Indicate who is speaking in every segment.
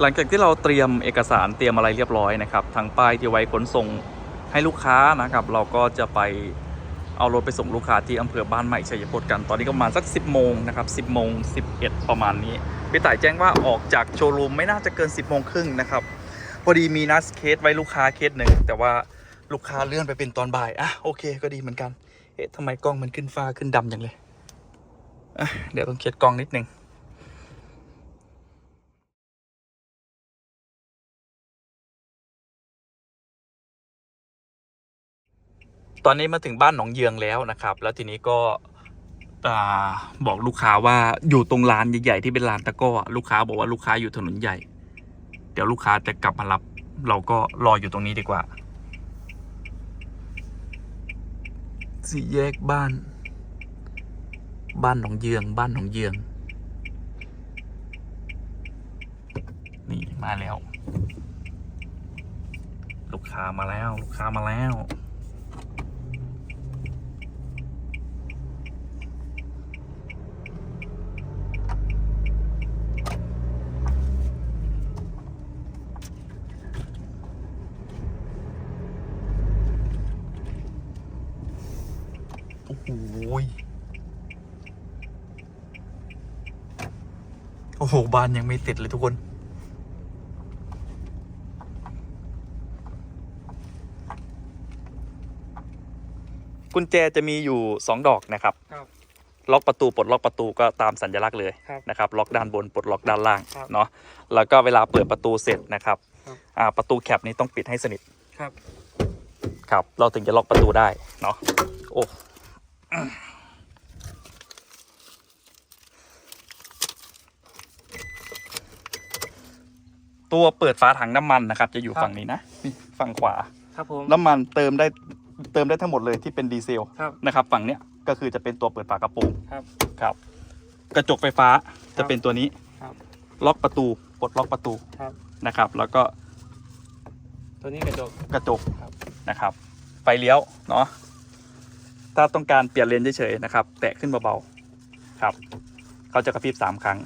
Speaker 1: หลังจากที่เราเตรียมเอกสารเตรียมอะไรเรียบร้อยนะครับทางป้ายที่ไว้ขนส่งให้ลูกค้านะครับ เราก็จะไปเอารถไปส่งลูกค้าที่อำเภอบ้านใหม่ชัยพลกัน ตอนนี้ก็ประมาณสัก 10 โมงนะครับ10 โมง 11 ประมาณนี้ พี่ต่ายแจ้งว่าออกจากโชว์รูมไม่น่าจะเกิน 10 โมงครึ่งนะครับ พอดีมีนัดเคสไว้ลูกค้าเคสหนึ่ง แต่ว่าลูกค้าเลื่อนไปเป็นตอนบ่าย อะโอเคก็ดีเหมือนกัน เอ๊ะทำไมกล้องมันขึ้นฟ้าขึ้นดำอย่างเลย เดี๋ยวต้องเช็ดกล้องนิดนึง ตอนนี้มาถึงบ้านหนองเยืองแล้วนะครับ แล้วทีนี้ก็บอกลูกค้าว่าอยู่ตรงลานใหญ่ๆที่เป็นลานตะก้อลูกค้าบอกว่าลูกค้าอยู่ถนนใหญ่ เดี๋ยวลูกค้าจะกลับมารับ เราก็รออยู่ตรงนี้ดีกว่าสี่แยกบ้าน บ้านหนองเยือง บ้านหนองเยือง นี่มาแล้ว ลูกค้ามาแล้ว ลูกค้ามาแล้ว โอ้โหยโอ้โหบานยังไม่ติดเลยทุกคน กุญแจจะมีอยู่ 2 ดอกนะครับ
Speaker 2: ครับ
Speaker 1: ล็อกประตูปลดล็อกประตูก็ตามสัญลักษณ์เลย
Speaker 2: ครับ
Speaker 1: นะครับ ล็อกด้านบนปลดล็อกด้านล่าง
Speaker 2: ครับ
Speaker 1: เนาะแล้วก็เวลาเปิดประตูเสร็จนะครับ
Speaker 2: ครับ
Speaker 1: อ่าประตูแคปนี้ต้องปิดให้สนิท
Speaker 2: ครับ
Speaker 1: ครับ เราถึงจะล็อกประตูได้เนาะโอ้ ตัวเปิดฝาถังน้ำมันนะครับ จะอยู่
Speaker 2: ครับ
Speaker 1: ฝั่งนี้นะนี่ฝั่งขวา
Speaker 2: ครับผม
Speaker 1: น้ำมันเติมได้เติมได้ทั้งหมดเลยที่เป็นดีเซล
Speaker 2: ครับ
Speaker 1: นะครับ ฝั่งเนี้ยก็คือจะเป็นตัวเปิดฝากระโปรง
Speaker 2: ครับ
Speaker 1: ครับ กระจกไฟฟ้า
Speaker 2: ครั
Speaker 1: จะ
Speaker 2: บ
Speaker 1: เป็นตัวนี้
Speaker 2: ครับ
Speaker 1: ล็อกประตูปลดล็อกประตู
Speaker 2: ครับ
Speaker 1: นะครับ แล้วก็
Speaker 2: ตัวนี้กระจก
Speaker 1: กระจก
Speaker 2: ครับ
Speaker 1: นะครับ ไฟเลี้ยวเนาะถ้าต้องการเปลี่ยนเลนเฉยๆนะครับ แตะขึ้นเบาๆครับเขาจะกระพริบสามครั้ง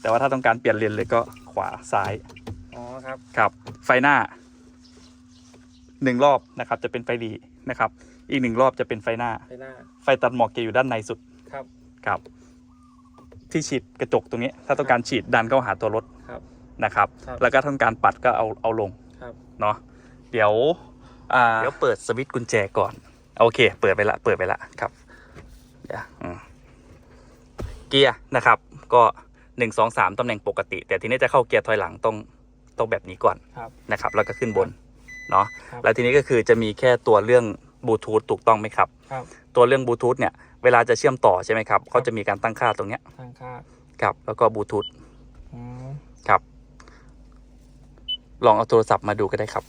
Speaker 1: แต่ว่าถ้าต้องการเปลี่ยนเลนเลยก็ขวาซ้าย
Speaker 2: อ๋อครับ
Speaker 1: ครับ ไฟหน้าหนึ่งรอบนะครับ จะเป็นไฟหลีนะครับ อีกหนึ่งรอบจะเป็นไฟหน้า
Speaker 2: ไปหน้า
Speaker 1: ไฟตัดหมอกจะอยู่ด้านในสุด
Speaker 2: ครับ
Speaker 1: ครับ ที่ฉีดกระจกตรงนี้ ถ้าต้องการฉีดดันเข้าหาตัวรถ
Speaker 2: ครับ
Speaker 1: นะครับ
Speaker 2: ครับ
Speaker 1: แล้วก็ต้องการปัดก็เอาเอาลง
Speaker 2: ครับ
Speaker 1: เนาะเดี๋ยวอ่าเดี๋ยวเปิดสวิตช์กุญแจก่อน โอเค เปิดไปละ เปิดไปละครับเดี๋ยวอืมเกียร์นะครับ ก็หนึ่งสองสามตำแหน่งปกติ แต่ทีนี้จะเข้าเกียร์ถอยหลังต้อง ต้องแบบนี้ก่อน
Speaker 2: ครับ
Speaker 1: นะครับ แล้วก็ขึ้นบนเนาะ
Speaker 2: ครับ
Speaker 1: แล้วทีนี้ก็คือจะมีแค่ตัวเรื่องบลูทูธถูกต้องไหมครับ
Speaker 2: ครับ
Speaker 1: ตัวเรื่องบลูทูธเนี่ยเวลาจะเชื่อมต่อใช่ไหมครับเขาจะมีการตั้งค่าตรงเนี้ย
Speaker 2: ทางค่า
Speaker 1: ครับแล้วก็บลูทูธ
Speaker 2: อืม
Speaker 1: ครับ ลองเอาโทรศัพท์มาดูก็ได้ครับ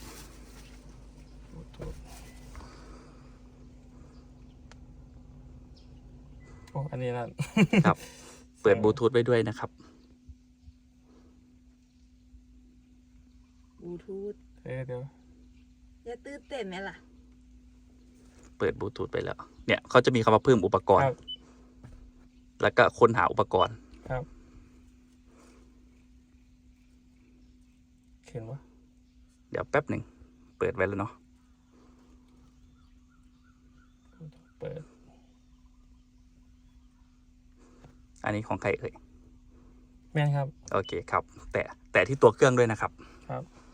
Speaker 2: โอ้อันนี้นั่น
Speaker 1: ครับเปิดบลูทูธไว้ด้วยนะครับ
Speaker 3: บลูทูธ
Speaker 2: เออเดี๋ยว
Speaker 3: อย่าตื่นเต้นไหมล่ะ
Speaker 1: เปิดบลูทูธไปแล้ว เนี่ยเขาจะมีคำว่าเพิ่มอุปกร
Speaker 2: ค
Speaker 1: ณ์
Speaker 2: รับ
Speaker 1: แล้วก็ค้นหาอุปกรณ์
Speaker 2: ครับเขียนว่า
Speaker 1: เดี๋ยวแป๊บหนึ่ง เปิดไว้แล้วเนาะ
Speaker 2: เปิด
Speaker 1: อันนี้ของใครเอ่ย
Speaker 2: แม่นครับ
Speaker 1: โอเคครับ แต่แต่ที่ตัวเครื่องด้วยนะครับ
Speaker 2: ครับ
Speaker 1: เ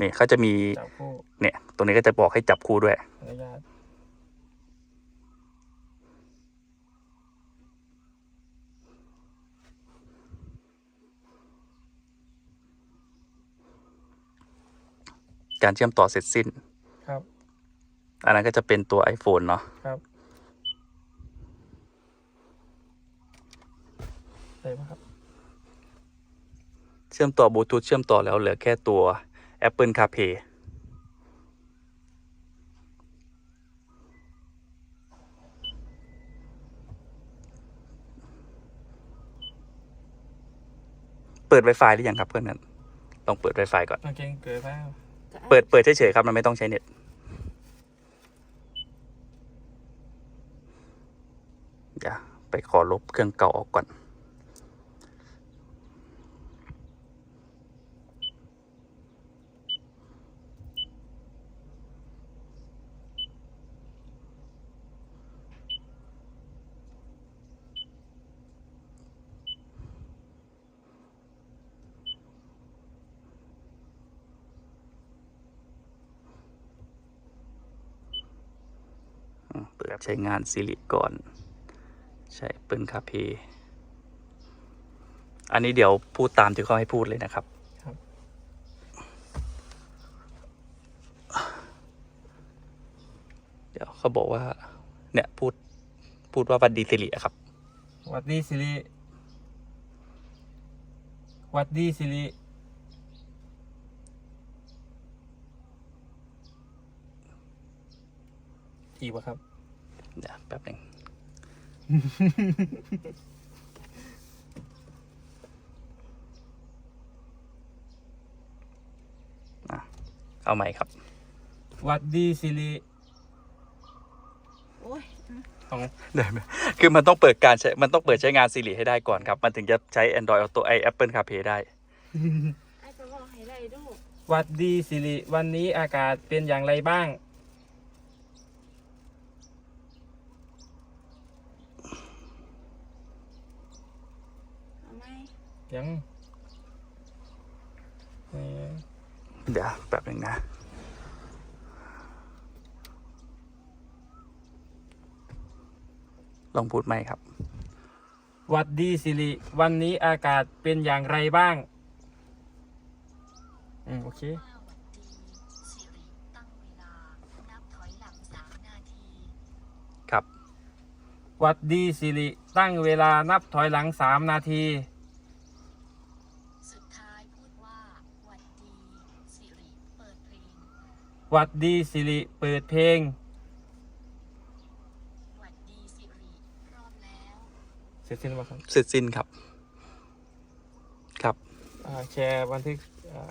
Speaker 1: นี่ยเขาจะมี
Speaker 2: จับคู่
Speaker 1: เนี่ย ตรงนี้ก็จะบอกให้จับคู่ด้วย
Speaker 2: อนุญาต
Speaker 1: การเชื่อมต่อเสร็จสิ้น
Speaker 2: ครับ
Speaker 1: อันนั้นก็จะเป็นตัว iPhone เนาะ
Speaker 2: ครับได้ปะครับ
Speaker 1: เชื่อมต่อบลูทูธเชื่อมต่อแล้วเหลือแค่ตัว Apple CarPlay เปิด Wi-Fi หรือยังครับเพื่อนนั้นลองเปิด Wi-Fi ก่อน
Speaker 2: โอเคเกิดแล้ว
Speaker 1: เปิดเปิดเฉยๆครับ มันไม่ต้องใช้เน็ตเดี๋ยวไปขอลบเครื่องเก่าออกก่อน ปิดใช้งานซิลิก่อน ใช่เปิลคาเพอันนี้เดี๋ยวพูดตามที่เขาให้พูดเลยนะครับ
Speaker 2: ครับ
Speaker 1: เดี๋ยวเขาบอกว่า เนี่ยพูดพูดว่าวันดีซิลิอะครับ
Speaker 2: หวัดดีสิริหวัดดีสิริอีกวะครับ
Speaker 1: เดี๋ยวแป๊บหนึ่งอะเอาใหม่ครับ
Speaker 2: หวัดดีสิริ
Speaker 3: โอ้ย
Speaker 2: ต้อง
Speaker 1: ได้ไหมคือมันต้องเปิดการใช้ มันต้องเปิดใช้งาน Siri ให้ได้ก่อนครับ มันถึงจะใช้ Android Auto ไอ Apple CarPlay ได้
Speaker 3: ไอ้ก็บอกให้ได้ดู
Speaker 2: หวัดดีสิริวันนี้อากาศเป็นอย่างไรบ้าง
Speaker 3: เอาไหม
Speaker 2: ยังเอ่อ
Speaker 1: เดี๋ยวแป๊บหนึ่งนะ ลองพูดใหม่ครับ
Speaker 2: หวัดดีสิริ วันนี้อากาศเป็นอย่างไรบ้าง อืม โอเค
Speaker 4: ว่าหวัดดีสิริ ตั้งเวลานับถอยหลังสามนาที
Speaker 1: ครับ
Speaker 2: หวัดดีสิริตั้งเวลานับถอยหลังสามนาที
Speaker 4: สุดท้ายพูดว่าหวัดดีสิริเปิดเพลง
Speaker 2: ห วัดดีสิริเปิดเพลง
Speaker 4: หวัดดีสิริพร้อมแล้ว
Speaker 2: เสร็จสิ้นแล้วครับ
Speaker 1: เสร็จสิ้นครับ ครับ
Speaker 2: อ่าแชร์บันทึกอ่า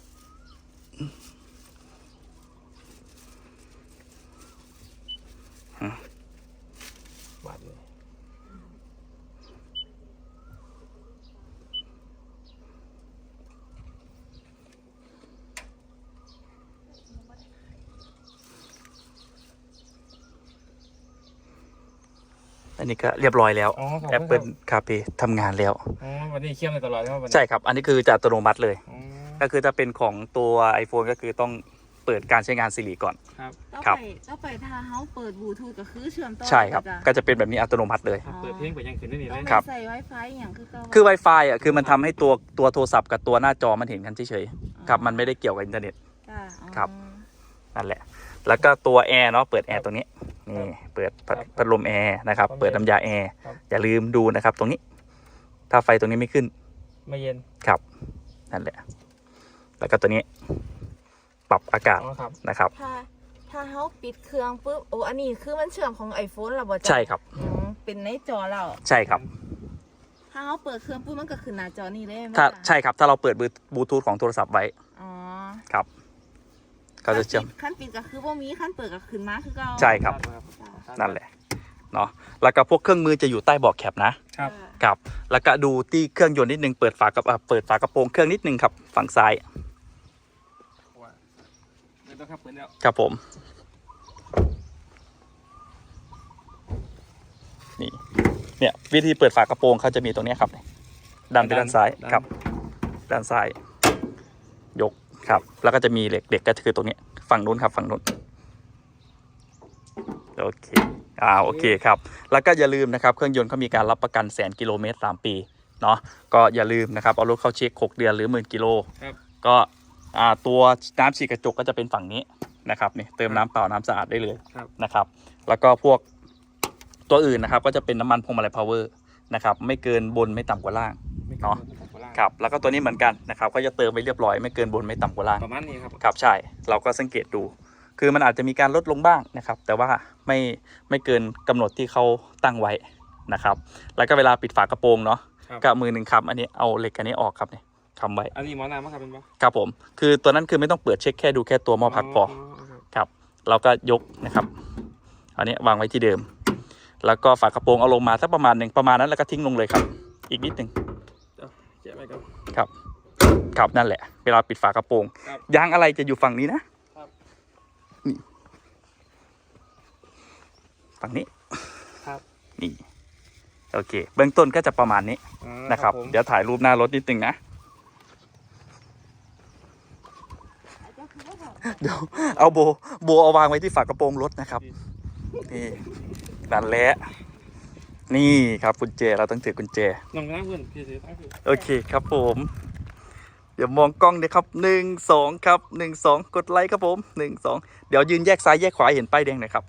Speaker 1: ฮะ
Speaker 2: หวัดเลย
Speaker 1: อันนี้ก็เรียบร้อยแล้ว
Speaker 2: อ๋อขอบคุณครับ
Speaker 1: Apple CarPlay ทำงานแล้ว
Speaker 2: อ๋อวันนี้เชื่อมเลยตลอดใช่ไหมวันนี้
Speaker 1: ใช่ครับ อันนี้คือจะอัตโนมัติเลย
Speaker 2: อ๋อ
Speaker 1: ก็คือถ้าเป็นของตัว iPhone ก็คือต้องเปิดการใช้งาน Siri ก่อน
Speaker 2: ครับ
Speaker 3: ต่อ
Speaker 1: ครับ
Speaker 3: ไปต่อไปถ้าเขาเปิดบลูทูธก็คือเชื่อมต่อ
Speaker 1: ใช่ครับ
Speaker 3: จ้ะ
Speaker 1: ก็จะเป็นแบบนี้อัตโนมัติเลย
Speaker 2: เปิดเพลงเปิดยังขึ้นได้นี่
Speaker 3: ต้
Speaker 2: เล
Speaker 3: อง
Speaker 2: ย
Speaker 3: ไม่
Speaker 1: ครับ
Speaker 3: ใส่ Wi-Fi อย่างคือเก่า
Speaker 1: คือ Wi-Fi อะคือมันทำให้ตัวตัวโทรศัพท์กับตัวหน้าจอมันเห็นกันเฉยๆครับมันไม่ได้เกี่ยวกับอินเทอร์เน็ต
Speaker 3: จ้ะอ๋อ
Speaker 1: ครับ นั่นแหละ แล้วก็ตัวแอร์เนาะเปิดแอร์ตรงนี้ นี่เปิดพัดพัดลมแอร์นะครับ เปิดน้ำยาแอร์อย่าลืมดูนะครับ ตรงนี้ ถ้าไฟตรงนี้ไม่ขึ้น
Speaker 2: ไม่เย็น
Speaker 1: ครับนั่นแหละ แล้วก็ตัวนี้ ปรับอากาศ
Speaker 2: อ๋อครับ
Speaker 1: นะครับ
Speaker 3: ถ้าถ้าเขาปิดเครื่องปุ๊บโอ้อันนี้คือมันเชื่อมของ iPhone แล้วบ่จ๊ะ
Speaker 1: ใช่ครับ
Speaker 3: อืมเป็นในจอแล้ว
Speaker 1: ใช่ครับ
Speaker 3: ถ้าเขาเปิดเครื่องปุ๊บมันก็ขึ้นหน้าจอนี่เลยไหม
Speaker 1: ถ้า
Speaker 3: จ๊ะ
Speaker 1: ใช่ครับ ถ้าเราเปิดบลูทูธของโทรศัพท์ไว้
Speaker 3: อ๋อ
Speaker 1: ครับ ก็จะเชื่อม
Speaker 3: ขั้นปิดก็คือว่ามีขั้นเปิดก็ขึ้นมาคือเก่า
Speaker 1: ใช่ครับ
Speaker 3: จ้ะ
Speaker 1: นั่นแหละเนาะแล้วก็พวกเครื่องมือจะอยู่ใต้เบาะแคปนะ
Speaker 2: ครับ
Speaker 3: จ้ะ
Speaker 1: ครับแล้วก็ดูที่เครื่องยนต์นิดนึงเปิดฝากระอะเปิดฝากระโปรงเครื่องนิดนึงครับฝั่งซ้าย
Speaker 2: ว่าไม่ต้องครับเปิดแล้ว
Speaker 1: ครับผมนี่เนี่ยวิธีเปิดฝากระโปรงเขาจะมีตรงเนี้ยครับ ดันไปด้านซ้ายครับ ด้านซ้าย ยก ครับ แล้วก็จะมีเหล็กเหล็กก็คือตรงนี้ ฝั่งนู้นครับ ฝั่งนู้นโอเคอ่าโอเคครับ แล้วก็อย่าลืมนะครับ เครื่องยนต์เขามีการรับประกันแสนกิโลเมตร3ปีเนาะก็อย่าลืมนะครับ เอารถเข้าเช็ค 6 เดือนหรือหมื่นกิโล
Speaker 2: ครับ
Speaker 1: ก็อ่าตัวน้ำฉีดกระจกก็จะเป็นฝั่งนี้นะครับนี่เติมน้ำเปล่าน้ำสะอาดได้เลย
Speaker 2: ครับ
Speaker 1: นะครับ แล้วก็พวกตัวอื่นนะครับ ก็จะเป็นน้ำมันพวงมาลัยพาวเวอร์นะครับ ไม่เกินบนไม่ต่ำกว่าล่าง
Speaker 2: ไม่
Speaker 1: เนาะ
Speaker 2: ของโคราช
Speaker 1: ครับแล้วก็ตัวนี้เหมือนกันนะครับก็จะเติมไปเรียบร้อยไม่เกินบนไม่ต่ำกว่าล่าง
Speaker 2: ประมาณนี้ครับ
Speaker 1: ครับใช่เราก็สังเกตดู คือมันอาจจะมีการลดลงบ้างนะครับ แต่ว่าไม่ไม่เกินกำหนดที่เขาตั้งไว้นะครับ แล้วก็เวลาปิดฝากระโปรงเนาะ
Speaker 2: ครับ
Speaker 1: ก็มือหนึ่งคำอันนี้เอาเหล็กอันนี้ออกครับเนี่ยคำไว้
Speaker 2: อันนี้หมอน้ำมั้งครับเป็นปะ
Speaker 1: ครับผม คือตัวนั้นคือไม่ต้องเปิดเช็คแค่ดูแค่ตัวหม้อพักพอ
Speaker 2: ครับ
Speaker 1: ครับเราก็ยกนะครับอันนี้วางไว้ที่เดิม แล้วก็ฝากระโปรงเอาลงมาสักประมาณหนึ่งประมาณนั้นแล้วก็ทิ้งลงเลยครับ อีกนิดหนึ่ง
Speaker 2: เจ๊ไปครับ
Speaker 1: ครับ ครับนั่นแหละ เวลาปิดฝากระโปรง
Speaker 2: ครับ
Speaker 1: ยางอะไรจะอยู่ฝั่งนี้นะครับ นี่ ฝั่งนี้
Speaker 2: ครับ
Speaker 1: นี่ โอเค เบื้องต้นก็จะประมาณนี้
Speaker 2: อ่า
Speaker 1: นะครับ
Speaker 2: ผม
Speaker 1: เดี๋ยวถ่ายรูปหน้ารถนิดนึงนะ เดี๋ยวเอาโบ โบเอาวางไว้ที่ฝากระโปรงรถนะครับ นี่นั่นแหละ นี่ครับกุญแจเราต้องถือกุญแจ
Speaker 2: น้องนั่งเพื่อนพี่ซื้อตั้งเพื่อน
Speaker 1: โอเคครับผมเดี๋ยวมองกล้องเลยครับหนึ่งสองครับหนึ่งสองกดไลค์ครับผมหนึ่งสองเดี๋ยวยืนแยกซ้ายแยกขวาเห็นป้ายแดงหน่อยครับ